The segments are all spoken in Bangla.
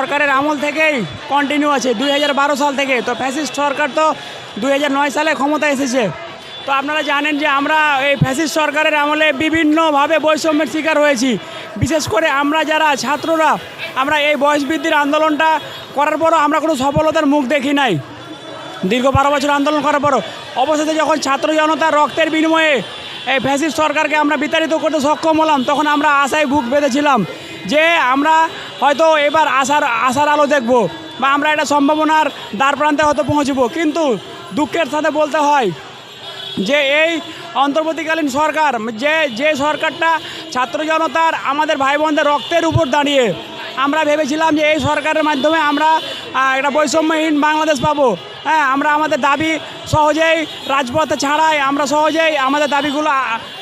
সরকারের আমল থেকেই কন্টিনিউ আছে। দুই হাজার বারো সাল থেকে। তো ফ্যাসিস্ট সরকার তো দুই হাজার নয় সালে ক্ষমতা এসেছে। তো আপনারা জানেন যে আমরা এই ফ্যাসিস্ট সরকারের আমলে বিভিন্নভাবে বৈষম্যের শিকার হয়েছি। বিশেষ করে আমরা যারা ছাত্ররা, আমরা এই বয়স বৃদ্ধির আন্দোলনটা করার পরও আমরা কোনো সফলতার মুখ দেখি নাই। দীর্ঘ বারো বছর আন্দোলন করার পরও। অবশেষে যখন ছাত্র জনতা রক্তের বিনিময়ে এই ফ্যাসিস্ট সরকারকে আমরা বিতাড়িত করতে সক্ষম হলাম, তখন আমরা আশায় বুক বেঁধেছিলাম যে আমরা হয়তো এবার আশার আশার আলো দেখব বা আমরা এটা সম্ভাবনার দ্বার প্রান্তে হয়তো পৌঁছবো। কিন্তু দুঃখের সাথে বলতে হয় যে এই অন্তর্বর্তীকালীন সরকার, যে যে সরকারটা ছাত্র জনতার আমাদের ভাই বোনদের রক্তের উপর দাঁড়িয়ে আমরা ভেবেছিলাম যে এই সরকারের মাধ্যমে আমরা একটা বৈষম্যহীন বাংলাদেশ পাবো। হ্যাঁ আমরা আমাদের দাবি সহজেই রাজপথে ছাড়াই, আমরা সহজেই আমাদের দাবিগুলো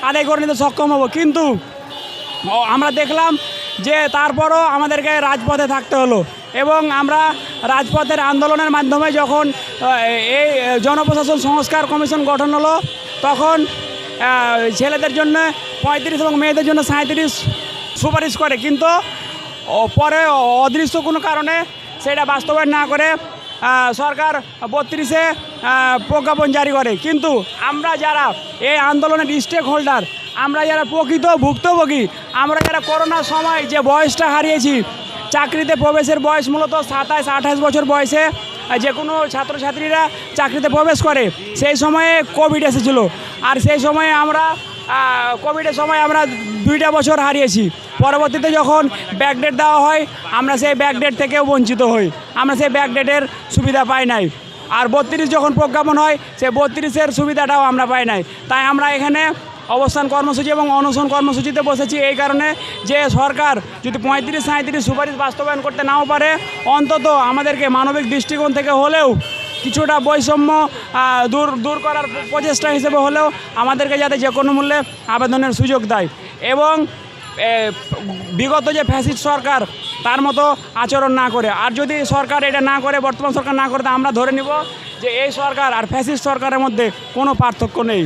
আদায় করে নিতে সক্ষম হব। কিন্তু আমরা দেখলাম যে তারপরও আমাদেরকে রাজপথে থাকতে হলো এবং আমরা রাজপথের আন্দোলনের মাধ্যমে যখন এই জনপ্রশাসন সংস্কার কমিশন গঠন হলো, তখন ছেলেদের জন্য পঁয়ত্রিশ এবং মেয়েদের জন্য সাঁত্রিশ সুপারিশ করে। কিন্তু পরে অদৃশ্য কোনো কারণে সেটা বাস্তবায়ন না করে সরকার বত্রিশে প্রজ্ঞাপন জারি করে। কিন্তু আমরা যারা এই আন্দোলনের স্টেক হোল্ডার, আমরা যারা প্রকৃত ভুক্তভোগী, আমরা যারা করোনার সময় যে বয়সটা হারিয়েছি, চাকরিতে প্রবেশের বয়স মূলত সাতাশ, আঠাশ বছর বয়সে যে কোনো ছাত্রছাত্রীরা চাকরিতে প্রবেশ করে, সেই সময়ে কোভিড এসেছিল। আর সেই সময়ে আমরা কোভিডের সময় আমরা দুইটা বছর হারিয়েছি। পরবর্তীতে যখন ব্যাকডেট দেওয়া হয়, আমরা সেই ব্যাকডেট থেকেও বঞ্চিত হই। আমরা সেই ব্যাকডেটের সুবিধা পাই নাই। আর বত্রিশ যখন প্রজ্ঞাপন হয়, সেই বত্রিশের সুবিধাটাও আমরা পাই নাই। তাই আমরা এখানে অবস্থান কর্মসূচি এবং অনশন কর্মসূচিতে বসেছি এই কারণে যে সরকার যদি পঁয়ত্রিশ সাঁত্রিশ সুপারিশ বাস্তবায়ন করতে নাও পারে, অন্তত আমাদেরকে মানবিক দৃষ্টিকোণ থেকে হলেও কিছুটা বৈষম্য দূর দূর করার প্রচেষ্টা হিসেবে হলেও আমাদেরকে যাতে যে কোনো মূল্যে আবেদনের সুযোগ দেয়। এবং বিগত যে ফ্যাসিস্ট সরকার, তার মতো আচরণ না করে। আর যদি সরকার এটা না করে, বর্তমান সরকার না করে, তা আমরা ধরে নিব যে এই সরকার আর ফ্যাসিস্ট সরকারের মধ্যে কোনো পার্থক্য নেই।